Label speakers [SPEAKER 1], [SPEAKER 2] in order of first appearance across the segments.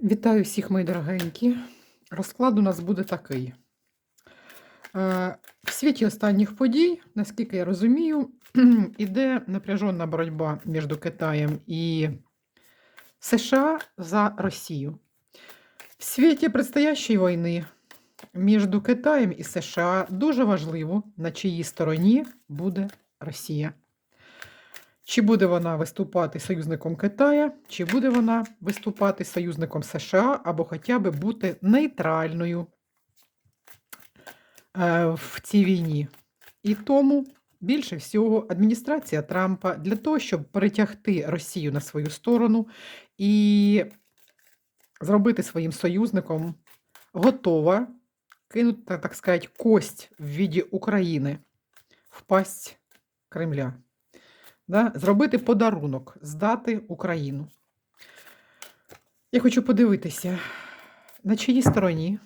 [SPEAKER 1] Вітаю всіх, мої дорогенькі. Розклад у нас буде такий. Е, В світі останніх подій, наскільки я розумію, іде напряжена боротьба між Китаєм і США за Росію. В світі предстоящої війни між Китаєм і США дуже важливо, на чиїй стороні буде Росія. Чи буде вона виступати союзником Китая, чи буде вона виступати союзником США, або хоча б бути нейтральною е, в цій війні. І тому більше всього адміністрація Трампа для того, щоб перетягти Росію на свою сторону і зробити своїм союзником, готова кинути, так сказати, кость в віді України в пасть Кремля да, зробити подарунок, здати Україну. Я хочу подивитися, на чиїй стороні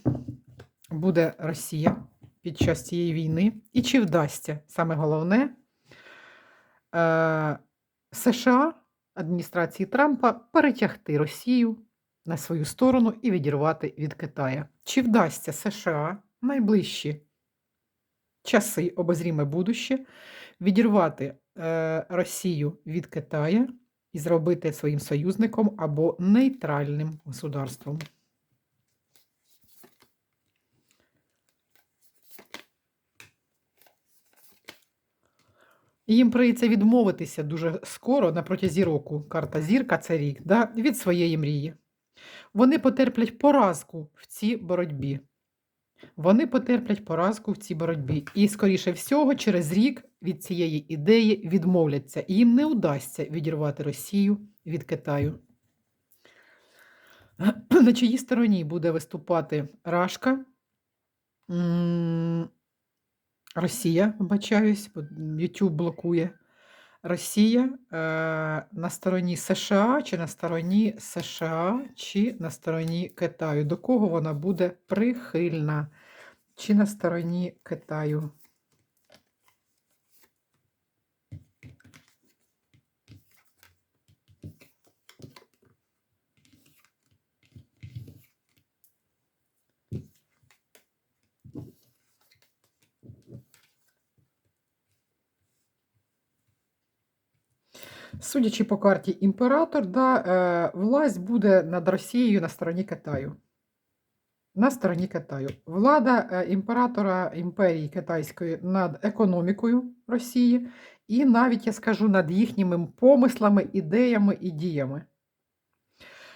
[SPEAKER 1] буде Росія під час цієї війни, і чи вдасться саме головне е, США адміністрації Трампа перетягти Росію на свою сторону і відірвати від Китая. Чи вдасться США найближчі часи, обозріме будуще, відірвати Росію від Китая і зробити своїм союзником або нейтральним государством. Їм прийдеться відмовитися дуже скоро на протязі року. Карта зірка це рік да, від своєї мрії. Вони потерплять поразку в цій боротьбі. Вони потерплять поразку в цій боротьбі. І, скоріше всього, через рік від цієї ідеї відмовляться. І їм не вдасться відірвати Росію від Китаю. На чиїй стороні буде виступати Рашка? Росія, вибачаюсь, YouTube блокує. Росія е, на стороні США, чи на стороні США, чи на стороні Китаю. До кого вона буде прихильна? Чи на стороні Китаю? Судячи по карті імператор, да, е, власть буде над Росією на стороні Китаю. На стороні Китаю. Влада е, імператора імперії Китайської над економікою Росії, і навіть я скажу над їхніми помислами, ідеями і діями.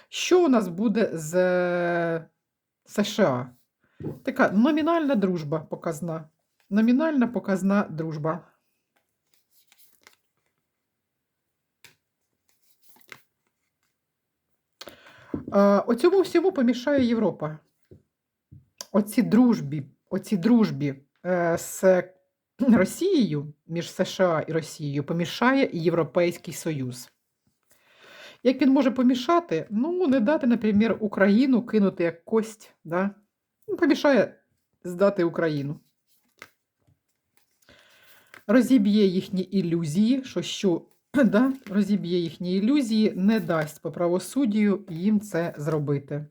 [SPEAKER 1] Що у нас буде з е, США? Така номінальна дружба показна. Номінальна показна дружба. Оцьому всьому помішає Європа. Оці дружбі, оці дружбі е, з Росією між США і Росією помішає Європейський Союз. Як він може помішати? Ну, не дати, наприклад, Україну кинути як кость, да? Ну, помішає здати Україну. Розіб'є їхні ілюзії, що що да, розіб'є їхні ілюзії, не дасть по правосуддю їм це зробити.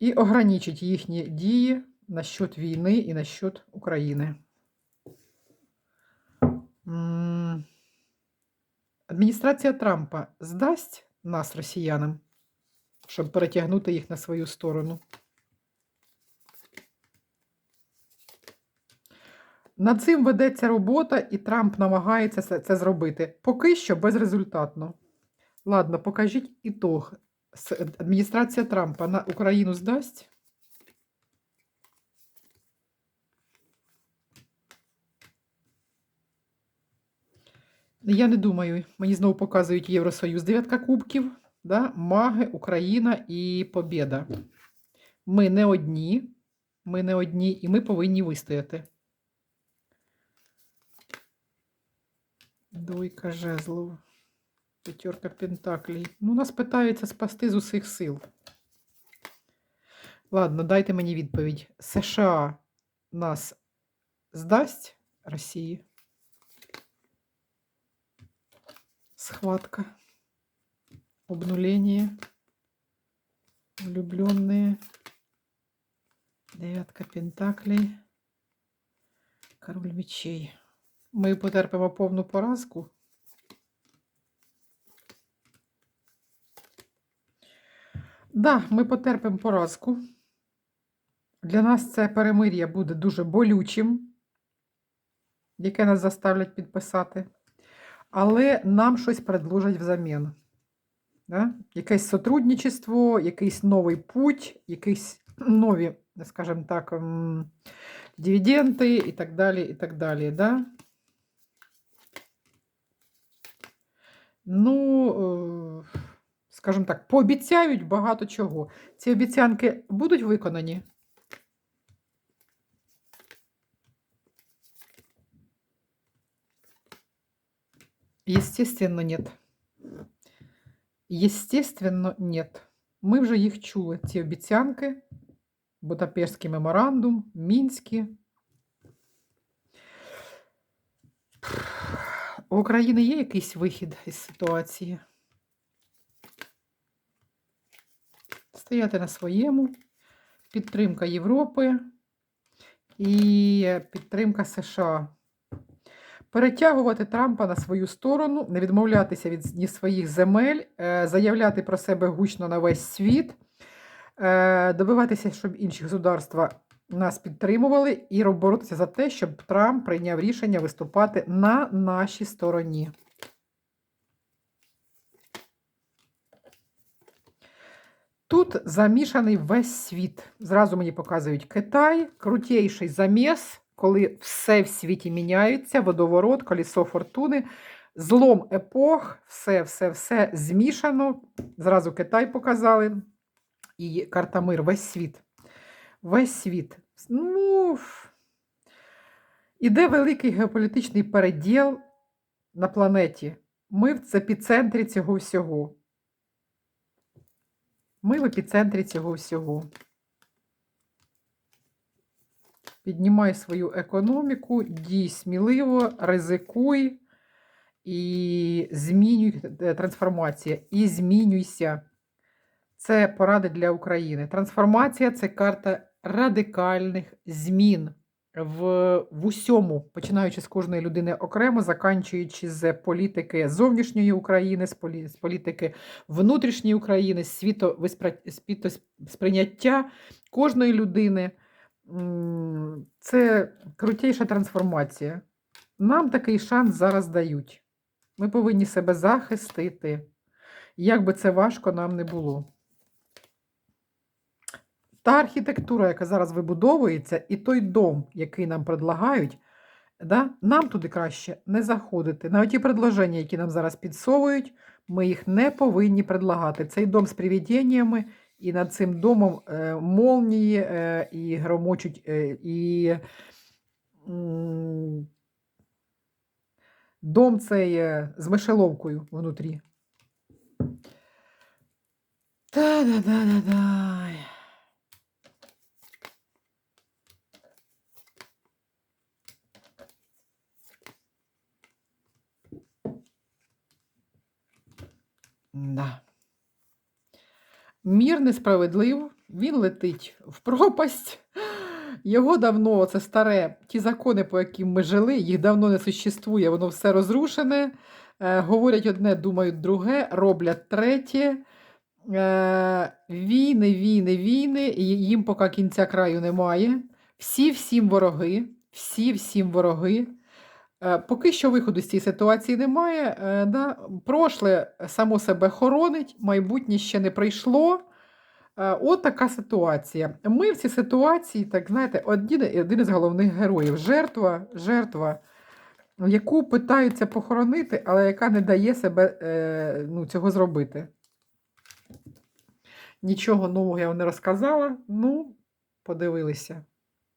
[SPEAKER 1] І ограничить їхні дії насчет війни і насчет України. Адміністрація Трампа здасть нас, росіянам, щоб перетягнути їх на свою сторону. Над цим ведеться робота, і Трамп намагається це, зробити. Поки що безрезультатно. Ладно, покажіть ітог. Адміністрація Трампа на Україну здасть? Я не думаю. Мені знову показують Євросоюз. Дев'ятка кубків, да? маги, Україна і Побєда. Ми не одні. Ми не одні, і ми повинні вистояти. Двойка жезлов. П'ятерка пентаклей. Ну, нас питаються спасти з усіх сил. Ладно, дайте мені відповідь. США нас здасть Росії? Схватка. Обнуление. Влюбленные. Дев'ятка Пентаклей. Король мечей. Ми потерпимо повну поразку. Да, ми потерпимо поразку. Для нас це перемир'я буде дуже болючим, яке нас заставлять підписати. Але нам щось предложать взамін. Да? Якесь сотрудничество, якийсь новий путь, якісь нові, скажімо так, м, дивіденди і так далі, і так далі. Да? Ну, е, скажімо так, пообіцяють багато чого. Ці обіцянки будуть виконані? Естественно, нет. Естественно, нет. Ми вже їх чули, ці обіцянки. Будапештський меморандум, Мінські. У України є якийсь вихід із ситуації? Стояти на своєму, підтримка Європи і підтримка США. Перетягувати Трампа на свою сторону, не відмовлятися від ні своїх земель, е, заявляти про себе гучно на весь світ, е, добиватися, щоб інші государства нас підтримували, і боротися за те, щоб Трамп прийняв рішення виступати на нашій стороні. Тут замішаний весь світ. Зразу мені показують Китай, крутейший заміс, коли все в світі міняється, водоворот, колесо фортуни, злом епох, все, все, все змішано. Зразу Китай показали. І карта мир, весь світ. Весь світ. Ну, іде великий геополітичний переділ на планеті. Ми в епіцентрі цього всього. Ми в епіцентрі цього всього. Піднімай свою економіку, дій сміливо, ризикуй і змінюй е, трансформація. І змінюйся. Це поради для України. Трансформація це карта радикальних змін в, в усьому, починаючи з кожної людини окремо, заканчуючи з політики зовнішньої України, з, полі, з політики внутрішньої України, світосприйняття кожної людини. Це крутіша трансформація. Нам такий шанс зараз дають. Ми повинні себе захистити. Як би це важко нам не було. Та архітектура, яка зараз вибудовується, і той дом, який нам предлагають, да, нам туди краще не заходити. Навіть ті предложення, які нам зараз підсовують, ми їх не повинні предлагати. Цей дом з привіденнями, і над цим домом е, молнії, е, і громочуть, е, і дом цей е, з мишеловкою внутрі. Та-да-да-да-да. Да. Мір несправедлив, він летить в пропасть. Його давно, це старе, ті закони, по яким ми жили, їх давно не существує, воно все розрушене. Е, говорять одне, думають друге, роблять третє. Е, війни, війни, війни, їм поки кінця краю немає. Всі всім вороги, всі всім вороги. Е, Поки що виходу з цієї ситуації немає. Е, Да? Прошле само себе хоронить, майбутнє ще не прийшло. Е, От така ситуація. Ми в цій ситуації, так знаєте, один, один із головних героїв. Жертва, жертва, яку питаються похоронити, але яка не дає себе е, ну, цього зробити. Нічого нового я вам не розказала, ну, подивилися.